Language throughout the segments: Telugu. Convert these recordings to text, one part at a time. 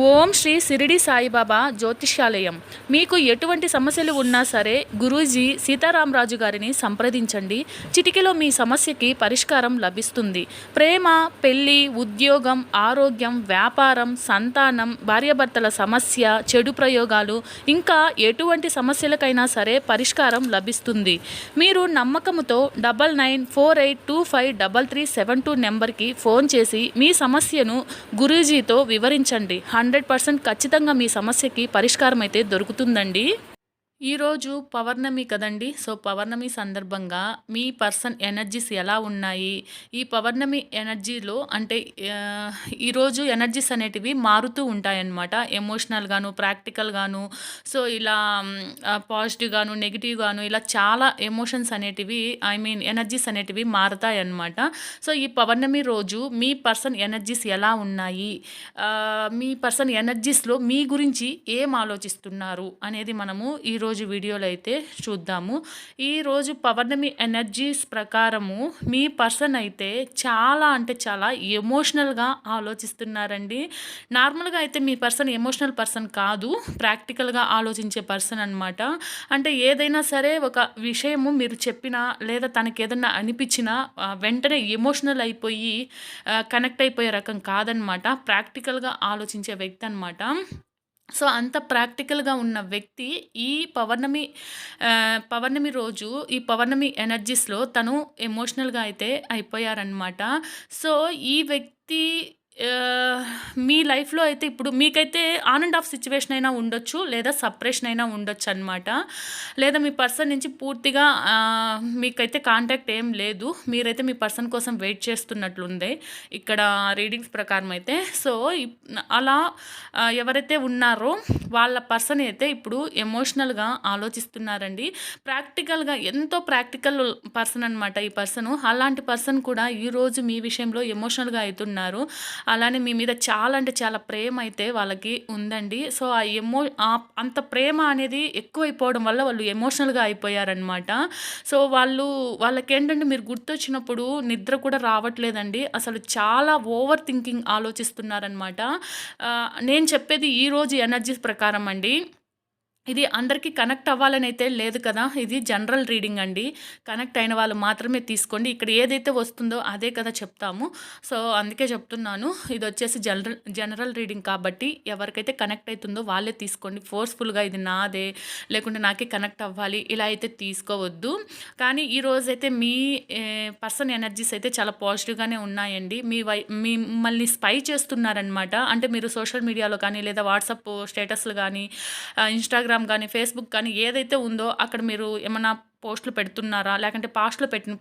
ఓం శ్రీ సిరిడి సాయిబాబా జ్యోతిష్యాలయం. మీకు ఎటువంటి సమస్యలు ఉన్నా సరే గురూజీ సీతారామరాజు గారిని సంప్రదించండి. చిటికెలో మీ సమస్యకి పరిష్కారం లభిస్తుంది. ప్రేమ పెళ్ళి ఉద్యోగం ఆరోగ్యం వ్యాపారం సంతానం భార్యాభర్తల సమస్య చెడు ప్రయోగాలు ఇంకా ఎటువంటి సమస్యలకైనా సరే పరిష్కారం లభిస్తుంది. మీరు నమ్మకముతో double nine four eight two five double three seven two నెంబర్కి ఫోన్ చేసి మీ సమస్యను గురూజీతో వివరించండి. హండ్రెడ్ పర్సెంట్ ఖచ్చితంగా మీ సమస్యకి పరిష్కారం అయితే దొరుకుతుందండి. ఈరోజు పౌర్ణమి కదండి. సో పౌర్ణమి సందర్భంగా మీ పర్సన్ ఎనర్జీస్ ఎలా ఉన్నాయి? ఈ పౌర్ణమి ఎనర్జీలో అంటే ఈరోజు ఎనర్జీస్ అనేటివి మారుతూ ఉంటాయన్నమాట. ఎమోషనల్గాను ప్రాక్టికల్గాను సో ఇలా పాజిటివ్ గాను నెగిటివ్ గాను ఇలా చాలా ఎమోషన్స్ అనేటివి ఐ మీన్ ఎనర్జీస్ అనేటివి మారుతాయి అన్నమాట సో ఈ పౌర్ణమి రోజు మీ పర్సన్ ఎనర్జీస్ ఎలా ఉన్నాయి? మీ పర్సన్ ఎనర్జీస్లో మీ గురించి ఏం ఆలోచిస్తున్నారు? అనేది మనము ఈరోజు వీడియోలో అయితే చూద్దాము. ఈరోజు పౌర్ణమి ఎనర్జీస్ ప్రకారము మీ పర్సన్ అయితే చాలా అంటే చాలా ఎమోషనల్గా ఆలోచిస్తున్నారండి. నార్మల్గా అయితే మీ పర్సన్ ఎమోషనల్ పర్సన్ కాదు ప్రాక్టికల్గా ఆలోచించే పర్సన్ అనమాట అంటే ఏదైనా సరే ఒక విషయము మీరు చెప్పినా లేదా తనకి ఏదైనా అనిపించినా వెంటనే ఎమోషనల్ అయిపోయి కనెక్ట్ అయిపోయే రకం కాదనమాట ప్రాక్టికల్గా ఆలోచించే వ్యక్తి అనమాట సో అంత ప్రాక్టికల్గా ఉన్న వ్యక్తి ఈ పౌర్ణమి పౌర్ణమి రోజు ఈ పౌర్ణమి ఎనర్జీస్లో తను ఎమోషనల్గా అయితే అయిపోయారనమాట సో ఈ వ్యక్తి మీ లైఫ్లో అయితే ఇప్పుడు మీకైతే ఆన్ అండ్ ఆఫ్ సిచ్యువేషన్ అయినా ఉండొచ్చు లేదా సపరేషన్ అయినా ఉండొచ్చు అనమాట లేదా మీ పర్సన్ నుంచి పూర్తిగా మీకైతే కాంటాక్ట్ ఏం లేదు. మీరైతే మీ పర్సన్ కోసం వెయిట్ చేస్తున్నట్లుంది ఇక్కడ రీడింగ్స్ ప్రకారం అయితే. సో ఇప్- అలా ఎవరైతే ఉన్నారో వాళ్ళ పర్సన్ అయితే ఇప్పుడు ఎమోషనల్గా ఆలోచిస్తున్నారండి. ప్రాక్టికల్గా ఎంతో ప్రాక్టికల్ పర్సన్ అనమాట ఈ పర్సన్ అలాంటి పర్సన్ కూడా ఈరోజు మీ విషయంలో ఎమోషనల్గా అవుతున్నారు. అలానే మీ మీద చాలా అంటే చాలా ప్రేమ అయితే వాళ్ళకి ఉందండి. సో ఆ ఎమో అంత ప్రేమ అనేది ఎక్కువైపోవడం వల్ల వాళ్ళు ఎమోషనల్గా అయిపోయారనమాట సో వాళ్ళు వాళ్ళకేంటంటే మీరు గుర్తొచ్చినప్పుడు నిద్ర కూడా రావట్లేదండి. అసలు చాలా ఓవర్ థింకింగ్ ఆలోచిస్తున్నారనమాట నేను చెప్పేది ఈరోజు ఎనర్జీస్ ప్రకారం అండి. ఇది అందరికీ కనెక్ట్ అవ్వాలని అయితే లేదు కదా. ఇది జనరల్ రీడింగ్ అండి. కనెక్ట్ అయిన వాళ్ళు మాత్రమే తీసుకోండి. ఇక్కడ ఏదైతే వస్తుందో అదే కదా చెప్తాము. సో అందుకే చెప్తున్నాను. ఇది వచ్చేసి జనరల్ జనరల్ రీడింగ్ కాబట్టి ఎవరికైతే కనెక్ట్ అవుతుందో వాళ్ళే తీసుకోండి. ఫోర్స్ఫుల్గా ఇది నాదే. లేకుంటే నాకే కనెక్ట్ అవ్వాలి. ఇలా అయితే తీసుకోవద్దు. కానీ ఈ రోజైతే మీ పర్సన్ ఎనర్జీస్ అయితే చాలా పాజిటివ్గానే ఉన్నాయండి. మీ వై మిమ్మల్ని స్పై చేస్తున్నారనమాట అంటే మీరు సోషల్ మీడియాలో కానీ లేదా వాట్సాప్ స్టేటస్లు కానీ ఇన్స్టాగ్రామ్ కానీ ఫేస్బుక్ కానీ ఏదైతే ఉందో అక్కడ మీరు ఏమన్నా పోస్టులు పెడుతున్నారా? లేకంటే పాస్ట్లో పెట్టిన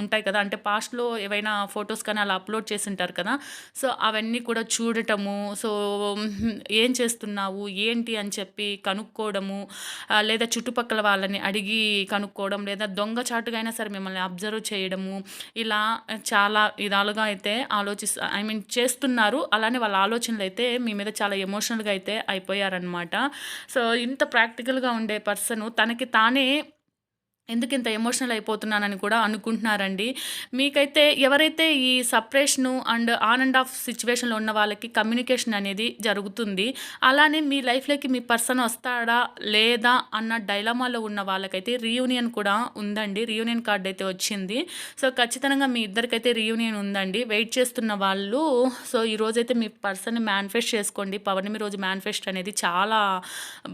ఉంటాయి కదా? అంటే పాస్ట్లో ఏవైనా ఫొటోస్ కానీ అలా అప్లోడ్ చేసి ఉంటారు కదా? సో అవన్నీ కూడా చూడటము సో ఏం చేస్తున్నావు? ఏంటి అని చెప్పి కనుక్కోవడము లేదా చుట్టుపక్కల వాళ్ళని అడిగి కనుక్కోవడం లేదా దొంగచాటుగా అయినా సరే మిమ్మల్ని అబ్జర్వ్ చేయడము ఇలా చాలా విధాలుగా అయితే ఆలోచిస్ ఐ మీన్ చేస్తున్నారు. అలానే వాళ్ళ ఆలోచనలు అయితే మీ మీద చాలా ఎమోషనల్గా అయితే అయిపోయారనమాట సో ఇంత ప్రాక్టికల్గా ఉండే పర్సన్ తనకి తానే ఎందుకు ఇంత ఎమోషనల్ అయిపోతున్నానని కూడా అనుకుంటున్నారండి. మీకైతే ఎవరైతే ఈ separation and on and off సిచ్యువేషన్లో ఉన్న వాళ్ళకి కమ్యూనికేషన్ అనేది జరుగుతుంది అలానే మీ లైఫ్లోకి మీ పర్సన్ వస్తాడా లేదా అన్న డైలమాలో ఉన్న వాళ్ళకైతే రీయూనియన్ కూడా ఉందండి. రీయూనియన్ కార్డ్ అయితే వచ్చింది. సో ఖచ్చితంగా మీ ఇద్దరికైతే రీయూనియన్ ఉందండి. వెయిట్ చేస్తున్న వాళ్ళు సో ఈ రోజైతే మీ పర్సన్ మేనిఫెస్ట్ చేసుకోండి. పౌర్ణమి రోజు మేనిఫెస్ట్ అనేది చాలా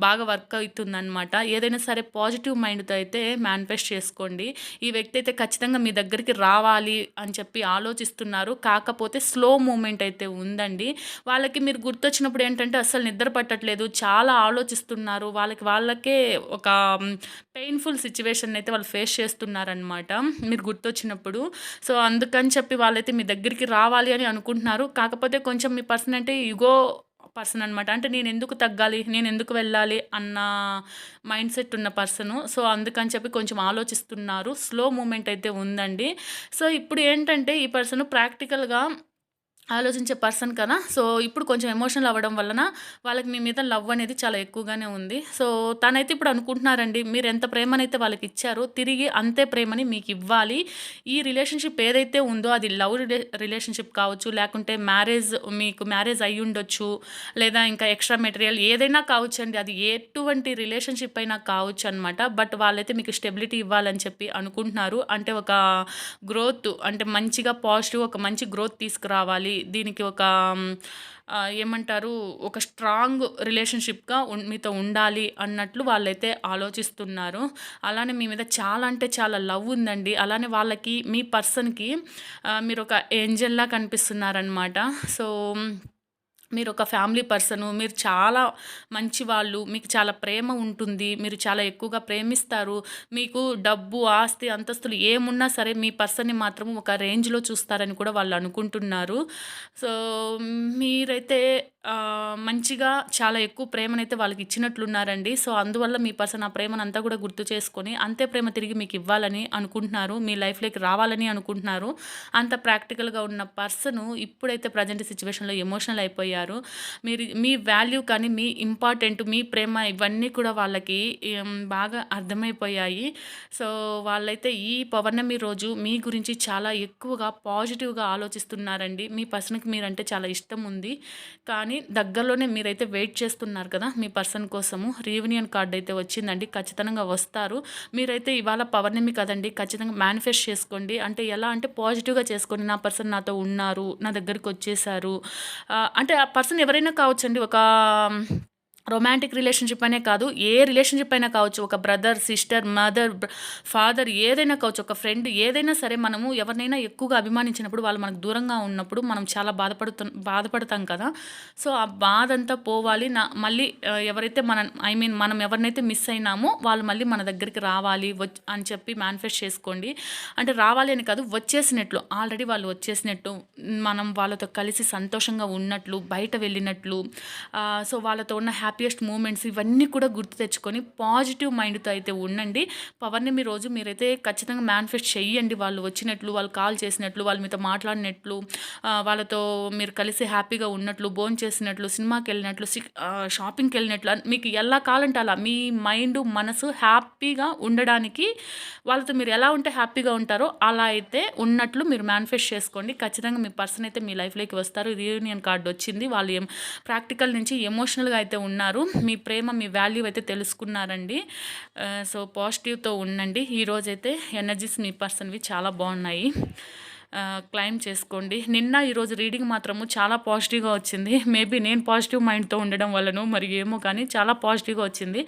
బాగా వర్క్ అవుతుందన్నమాట. ఏదైనా సరే పాజిటివ్ మైండ్తో అయితే మేనిఫెస్ట్ చేసుకోండి. ఈ వ్యక్తి అయితే ఖచ్చితంగా మీ దగ్గరికి రావాలి అని చెప్పి ఆలోచిస్తున్నారు. కాకపోతే స్లో మూమెంట్ అయితే ఉందండి. వాళ్ళకి మీరు గుర్తొచ్చినప్పుడు ఏంటంటే అసలు నిద్ర పట్టట్లేదు. చాలా ఆలోచిస్తున్నారు. వాళ్ళకి వాళ్ళకే ఒక పెయిన్ఫుల్ సిచ్యువేషన్ అయితే వాళ్ళు ఫేస్ చేస్తున్నారనమాట మీరు గుర్తొచ్చినప్పుడు. సో అందుకని చెప్పి వాళ్ళైతే మీ దగ్గరికి రావాలి అని అనుకుంటున్నారు. కాకపోతే కొంచెం మీ పర్సన్ అంటే ఇగో పర్సన్ అనమాట అంటే నేను ఎందుకు తగ్గాలి నేను ఎందుకు వెళ్ళాలి అన్న మైండ్ సెట్ ఉన్న పర్సను. సో అందుకని చెప్పి కొంచెం ఆలోచిస్తున్నారు. స్లో మూమెంట్ అయితే ఉందండి. సో ఇప్పుడు ఏంటంటే ఈ పర్సన్ ప్రాక్టికల్గా ఆలోచించే పర్సన్ కదా. సో ఇప్పుడు కొంచెం ఎమోషనల్ అవ్వడం వలన వాళ్ళకి మీ మీద లవ్ అనేది చాలా ఎక్కువగానే ఉంది. సో తనైతే ఇప్పుడు అనుకుంటున్నారండి మీరు ఎంత ప్రేమనైతే వాళ్ళకి ఇచ్చారో తిరిగి అంతే ప్రేమని మీకు ఇవ్వాలి. ఈ రిలేషన్షిప్ ఏదైతే ఉందో అది లవ్ రిలేషన్షిప్ కావచ్చు లేకుంటే మ్యారేజ్ మీకు మ్యారేజ్ అయి ఉండొచ్చు లేదా ఇంకా ఎక్స్ట్రా మెటీరియల్ ఏదైనా కావచ్చు అండి అది ఎటువంటి రిలేషన్షిప్ అయినా కావచ్చు అనమాట బట్ వాళ్ళైతే మీకు స్టెబిలిటీ ఇవ్వాలని చెప్పి అనుకుంటున్నారు. అంటే ఒక గ్రోత్ అంటే మంచిగా పాజిటివ్ ఒక మంచి గ్రోత్ తీసుకురావాలి. దీనికి ఒక ఏమంటారు ఒక స్ట్రాంగ్ రిలేషన్షిప్గా మీతో ఉండాలి అన్నట్లు వాళ్ళైతే ఆలోచిస్తున్నారు. అలానే మీ మీద చాలా అంటే చాలా లవ్ ఉందండి. అలానే వాళ్ళకి మీ పర్సన్కి మీరు ఒక ఏంజల్లా కనిపిస్తున్నారనమాట సో మీరు ఒక ఫ్యామిలీ పర్సను మీరు చాలా మంచి వాళ్ళు మీకు చాలా ప్రేమ ఉంటుంది మీరు చాలా ఎక్కువగా ప్రేమిస్తారు మీకు డబ్బు ఆస్తి అంతస్తులు ఏమున్నా సరే మీ పర్సన్ని మాత్రం ఒక రేంజ్లో చూస్తారని కూడా వాళ్ళు అనుకుంటున్నారు. సో మీరైతే మంచిగా చాలా ఎక్కువ ప్రేమనైతే వాళ్ళకి ఇచ్చినట్లున్నారండి. సో అందువల్ల మీ పర్సన్ ఆ ప్రేమను అంతా కూడా గుర్తు చేసుకొని అంతే ప్రేమ తిరిగి మీకు ఇవ్వాలని అనుకుంటున్నారు. మీ లైఫ్లోకి రావాలని అనుకుంటున్నారు. అంత ప్రాక్టికల్గా ఉన్న పర్సన్ ఇప్పుడైతే ప్రజెంట్ సిచ్యువేషన్లో ఎమోషనల్ అయిపోయారు. మీరు మీ వాల్యూ కానీ మీ ఇంపార్టెంట్ మీ ప్రేమ ఇవన్నీ కూడా వాళ్ళకి బాగా అర్థమైపోయాయి. సో వాళ్ళైతే ఈ పౌర్ణమి రోజు మీ గురించి చాలా ఎక్కువగా పాజిటివ్గా ఆలోచిస్తున్నారండి. మీ పర్సన్కి మీరంటే చాలా ఇష్టం ఉంది. కానీ దగ్గరలోనే మీరైతే వెయిట్ చేస్తున్నారు కదా మీ పర్సన్ కోసము. రీయూనియన్ కార్డ్ అయితే వచ్చిందండి ఖచ్చితంగా వస్తారు. మీరైతే ఇవాళ పవర్నిమి కదండి ఖచ్చితంగా మేనిఫెస్ట్ చేసుకోండి. అంటే ఎలా అంటే పాజిటివ్గా చేసుకోండి నా పర్సన్ నాతో ఉన్నారు నా దగ్గరికి వచ్చేసారు అంటే ఆ పర్సన్ ఎవరైనా కావచ్చండి ఒక రొమాంటిక్ రిలేషన్షిప్ అనే కాదు ఏ రిలేషన్షిప్ అయినా కావచ్చు ఒక బ్రదర్ సిస్టర్ మదర్ ఫాదర్ ఏదైనా కావచ్చు ఒక ఫ్రెండ్ ఏదైనా సరే మనము ఎవరినైనా ఎక్కువగా అభిమానించినప్పుడు వాళ్ళు మనకు దూరంగా ఉన్నప్పుడు మనం చాలా బాధపడుతు బాధపడతాం కదా. సో ఆ బాధ అంతా పోవాలి. నా మళ్ళీ ఎవరైతే మన ఐ మీన్ మనం ఎవరినైతే మిస్ అయినామో వాళ్ళు మళ్ళీ మన దగ్గరికి రావాలి అని చెప్పి మేనిఫెస్ట్ చేసుకోండి. అంటే రావాలి అని కాదు వచ్చేసినట్లు ఆల్రెడీ వాళ్ళు వచ్చేసినట్టు మనం వాళ్ళతో కలిసి సంతోషంగా ఉన్నట్లు బయట వెళ్ళినట్లు సో వాళ్ళతో ఉన్న హ్యాపీ హ్యాపీయెస్ట్ మూమెంట్స్ ఇవన్నీ కూడా గుర్తు తెచ్చుకొని పాజిటివ్ మైండ్తో అయితే ఉండండి. పవర్ని మీ రోజు మీరైతే ఖచ్చితంగా మేనిఫెస్ట్ చేయండి వాళ్ళు వచ్చినట్లు వాళ్ళు కాల్ చేసినట్లు వాళ్ళు మీతో మాట్లాడినట్లు వాళ్ళతో మీరు కలిసి హ్యాపీగా ఉన్నట్లు బోన్ చేసినట్లు సినిమాకి వెళ్ళినట్లు షాపింగ్కి వెళ్ళినట్లు మీకు ఎలా కావాలంటే అలా మీ మైండ్ మనసు హ్యాపీగా ఉండడానికి వాళ్ళతో మీరు ఎలా ఉంటే హ్యాపీగా ఉంటారో అలా అయితే ఉన్నట్లు మీరు మేనిఫెస్ట్ చేసుకోండి. ఖచ్చితంగా మీ పర్సన్ అయితే మీ లైఫ్లోకి వస్తారు. రీయూనియన్ కార్డు వచ్చింది. వాళ్ళు ఏం ప్రాక్టికల్ నుంచి ఎమోషనల్గా అయితే ఉన్నారు. ఉన్నారు. మీ ప్రేమ మీ వాల్యూ అయితే తెలుసుకున్నారండి. సో పాజిటివ్తో ఉండండి. ఈరోజైతే ఎనర్జీస్ మీ పర్సన్వి చాలా బాగున్నాయి. క్లైమ్ చేసుకోండి. నిన్న ఈరోజు రీడింగ్ మాత్రము చాలా పాజిటివ్గా వచ్చింది. మేబీ నేను పాజిటివ్ మైండ్తో ఉండడం వల్లనో మరి ఏమో కానీ చాలా పాజిటివ్గా వచ్చింది.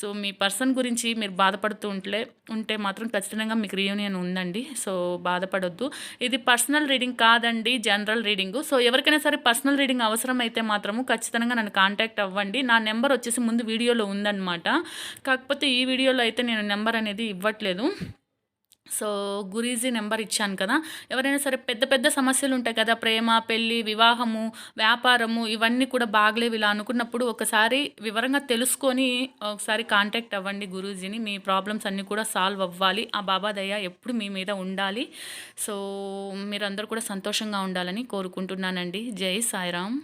సో మీ పర్సన్ గురించి మీరు బాధపడుతూ ఉంటే ఉంటే మాత్రం ఖచ్చితంగా మీకు రియూనియన్ ఉందండి. సో బాధపడొద్దు. ఇది పర్సనల్ రీడింగ్ కాదండి జనరల్ రీడింగ్. సో ఎవరికైనా సరే పర్సనల్ రీడింగ్ అవసరం అయితే మాత్రము ఖచ్చితంగా నన్ను కాంటాక్ట్ అవ్వండి. నా నెంబర్ వచ్చేసి ముందు వీడియోలో ఉందన్నమాట. కాకపోతే ఈ వీడియోలో అయితే నేను నెంబర్ అనేది ఇవ్వట్లేదు. సో గురీజీ నెంబర్ ఇచ్చాను కదా. ఎవరైనా సరే పెద్ద పెద్ద సమస్యలు ఉంటాయి కదా. ప్రేమ పెళ్ళి వివాహము వ్యాపారము ఇవన్నీ కూడా బాగలేవు ఇలా అనుకున్నప్పుడు ఒకసారి వివరంగా తెలుసుకొని ఒకసారి కాంటాక్ట్ అవ్వండి గురూజీని. మీ ప్రాబ్లమ్స్ అన్నీ కూడా సాల్వ్ అవ్వాలి. ఆ బాబా దయ ఎప్పుడు మీ మీద ఉండాలి. సో మీరందరూ కూడా సంతోషంగా ఉండాలని కోరుకుంటున్నానండి. జై సాయిరామ్.